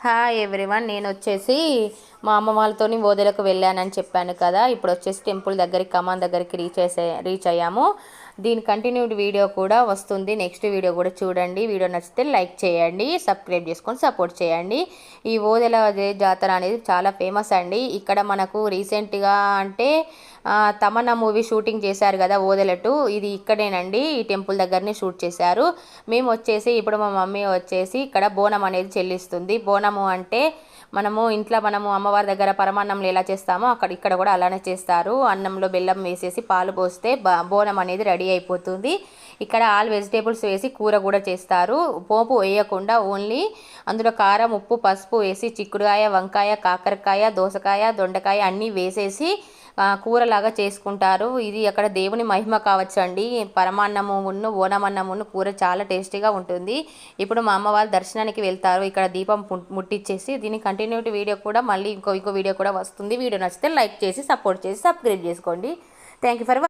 Hi everyone నేను వచ్చేసి మా అమ్మ వాళ్ళతోని ఓదెలకు వెళ్ళానని చెప్పాను కదా ఇప్పుడు వచ్చేసి టెంపుల్ దగ్గరికి కమాన్ దగ్గరికి రీచ్ చేసే రీచ్ అయ్యాము. దీని కంటిన్యూడ్ వీడియో కూడా వస్తుంది. నెక్స్ట్ వీడియో కూడా చూడండి. వీడియో నచ్చితే లైక్ చేయండి సబ్స్క్రైబ్ చేసుకొని సపోర్ట్ చేయండి. ఈ ఓదెల జాతర అనేది చాలా ఫేమస్ అండి. ఇక్కడ మనకు రీసెంట్గా అంటే తమన్నా మూవీ షూటింగ్ చేశారు కదా ఓదెలటు ఇది ఇక్కడేనండి. ఈ టెంపుల్ దగ్గరనే షూట్ చేశారు. మేము వచ్చేసి ఇప్పుడు మా మమ్మీ వచ్చేసి ఇక్కడ బోనం అనేది చెల్లిస్తుంది. బోనము అంటే మనము ఇంట్లో మనము అమ్మవారి దగ్గర పరమాన్నంలో ఎలా చేస్తామో అక్కడ ఇక్కడ కూడా అలానే చేస్తారు. అన్నంలో బెల్లం వేసేసి పాలు పోస్తే బోనం అనేది రెడీ అయిపోతుంది. ఇక్కడ ఆల్ వెజిటేబుల్స్ వేసి కూర కూడా చేస్తారు. పోపు వేయకుండా ఓన్లీ అందులో కారం ఉప్పు పసుపు వేసి చిక్కుడుకాయ వంకాయ కాకరకాయ దోసకాయ దొండకాయ అన్నీ వేసేసి కూరలాగా చేసుకుంటారు. ఇది అక్కడ దేవుని మహిమ కావచ్చు అండి పరమాన్నము ఓనమన్నమును కూర చాలా టేస్టీగా ఉంటుంది. ఇప్పుడు మా అమ్మ వాళ్ళు దర్శనానికి వెళ్తారు. ఇక్కడ దీపం ముట్టిచ్చేసి ముట్టించేసి దీని కంటిన్యూటీ వీడియో కూడా మళ్ళీ ఇంకో ఇంకో వీడియో కూడా వస్తుంది. వీడియో నచ్చితే లైక్ చేసి సపోర్ట్ చేసి సబ్స్క్రైబ్ చేసుకోండి. Thank you for